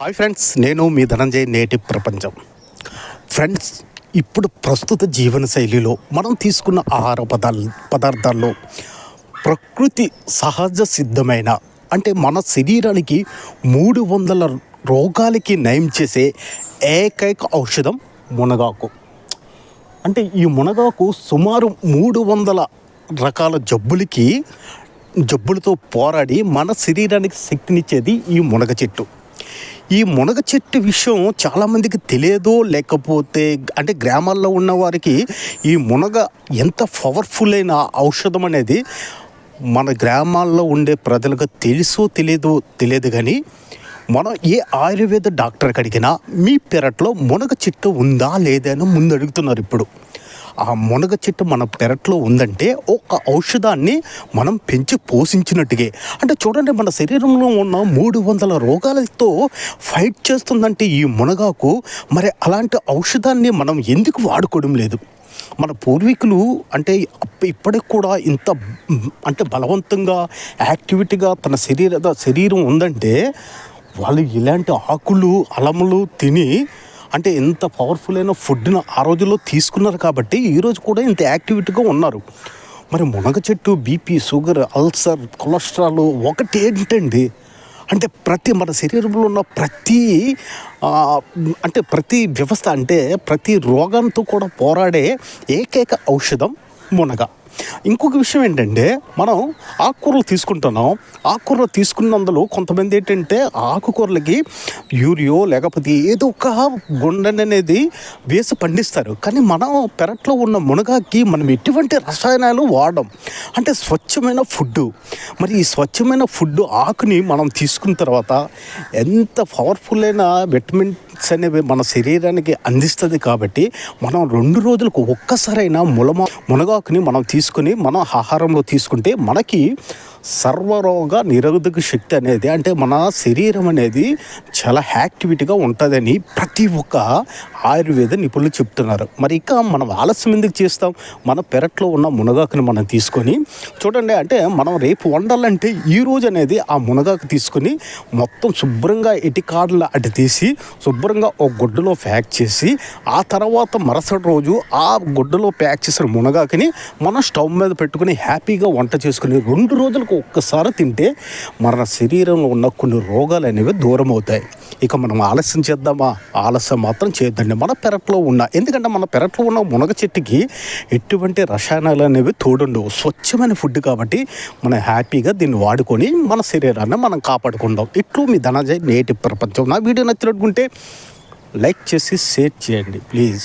Hi friends నేను మీ ధనంజయ్ నేటి ప్రపంచం. ఫ్రెండ్స్ ఇప్పుడు ప్రస్తుత జీవన శైలిలో మనం తీసుకున్న ఆహార పదార్థ పదార్థాల్లో ప్రకృతి సహజ సిద్ధమైన అంటే మన శరీరానికి మూడు వందల రోగాలకి నయం చేసే ఏకైక ఔషధం మునగాకు. అంటే ఈ మునగాకు సుమారు మూడు వందల రకాల జబ్బులకి జబ్బులతో పోరాడి మన శరీరానికి శక్తినిచ్చేది ఈ మునగ చెట్టు. ఈ మునగ చెట్టు విషయం చాలామందికి తెలియదో లేకపోతే అంటే గ్రామాల్లో ఉన్న వారికి ఈ మునగ ఎంత పవర్ఫుల్ అయిన ఔషధం అనేది మన గ్రామాల్లో ఉండే ప్రజలకు తెలుసో తెలియదో తెలియదు కానీ మనం ఏ ఆయుర్వేద డాక్టర్కి అడిగినా మీ పెరట్లో మునగ చెట్టు ఉందా లేదా అని ముందు అడుగుతున్నారు ఇప్పుడు. ఆ మునగ చెట్టు మన పెరట్లో ఉందంటే ఒక ఔషధాన్ని మనం పెంచి పోషించినట్టుగే. అంటే చూడండి మన శరీరంలో ఉన్న మూడు వందల రోగాలతో ఫైట్ చేస్తుందంటే ఈ మునగాకు. మరి అలాంటి ఔషధాన్ని మనం ఎందుకు వాడుకోవడం లేదు? మన పూర్వీకులు అంటే అప్ప- ఇప్పటికి కూడా ఇంత అంటే బలవంతంగా యాక్టివిటీగా తన శరీర శరీరం ఉందంటే వాళ్ళు ఇలాంటి ఆకులు అలములు తిని అంటే ఎంత పవర్ఫుల్ అయిన ఫుడ్ను ఆ రోజుల్లో తీసుకున్నారు కాబట్టి ఈరోజు కూడా ఇంత యాక్టివిటీగా ఉన్నారు. మరి మునగ చెట్టు బీపీ షుగర్ అల్సర్ కొలెస్ట్రాల్ ఒకటి ఏంటండి? అంటే ప్రతి మన శరీరంలో ఉన్న ప్రతి అంటే ప్రతి వ్యవస్థ అంటే ప్రతి రోగంతో కూడా పోరాడే ఏకైక ఔషధం మునగ. ఇంకొక విషయం ఏంటంటే మనం ఆకుకూరలు తీసుకుంటున్నాం. ఆకుకూరలు తీసుకున్నందులో కొంతమంది ఏంటంటే ఆకుకూరలకి యూరియో లేకపోతే ఏదో ఒక గుండెని అనేది వేసి పండిస్తారు. కానీ మనం పెరట్లో ఉన్న మునగాకి మనం ఎటువంటి రసాయనాలు వాడడం అంటే స్వచ్ఛమైన ఫుడ్ మరి ఈ స్వచ్ఛమైన ఫుడ్ ఆకుని మనం తీసుకున్న తర్వాత ఎంత పవర్ఫుల్ అయిన విటమిన్స్ అనేవి మన శరీరానికి అందిస్తుంది కాబట్టి మనం రెండు రోజులకు ఒక్కసారైనా ములమ మునగాకుని మనం తీసుకుని మనం ఆహారంలో తీసుకుంటే మనకి సర్వరోగ నిరోధక శక్తి అనేది అంటే మన శరీరం అనేది చాలా యాక్టివిటీగా ఉంటుందని ప్రతి ఒక్క ఆయుర్వేద నిపుణులు చెప్తున్నారు. మరి ఇక మనం ఆలస్యం ఎందుకు చేస్తాం? మన పెరట్లో ఉన్న మునగాకుని మనం తీసుకొని చూడండి అంటే మనం రేపు వండాలంటే ఈ రోజు అనేది ఆ మునగాకు తీసుకొని మొత్తం శుభ్రంగా ఎటికాడలు అటు తీసి శుభ్రంగా ఒక గుడ్డలో ప్యాక్ చేసి ఆ తర్వాత మరుసటి రోజు ఆ గుడ్డలో ప్యాక్ చేసిన మునగాకుని మనం స్టవ్ మీద పెట్టుకుని హ్యాపీగా వంట చేసుకుని రెండు రోజులకు ఒక్కసారి తింటే మన శరీరంలో ఉన్న కొన్ని రోగాలు అనేవి దూరం అవుతాయి ఇక మనం ఆలస్యం చేద్దామా? ఆలస్యం మాత్రం చేయొద్దండి. మన పెరట్లో ఉన్న ఎందుకంటే మన పెరట్లో ఉన్న మునగ చెట్టుకి ఎటువంటి రసాయనాలు అనేవి తోడుండవు. స్వచ్ఛమైన ఫుడ్ కాబట్టి మనం హ్యాపీగా దీన్ని వాడుకొని మన శరీరాన్ని మనం కాపాడుకుందాం. ఇట్లు మీ ధనజయ్ నేటి ప్రపంచం. నా వీడియో నచ్చినట్టుకుంటే లైక్ చేసి షేర్ చేయండి. ప్లీజ్.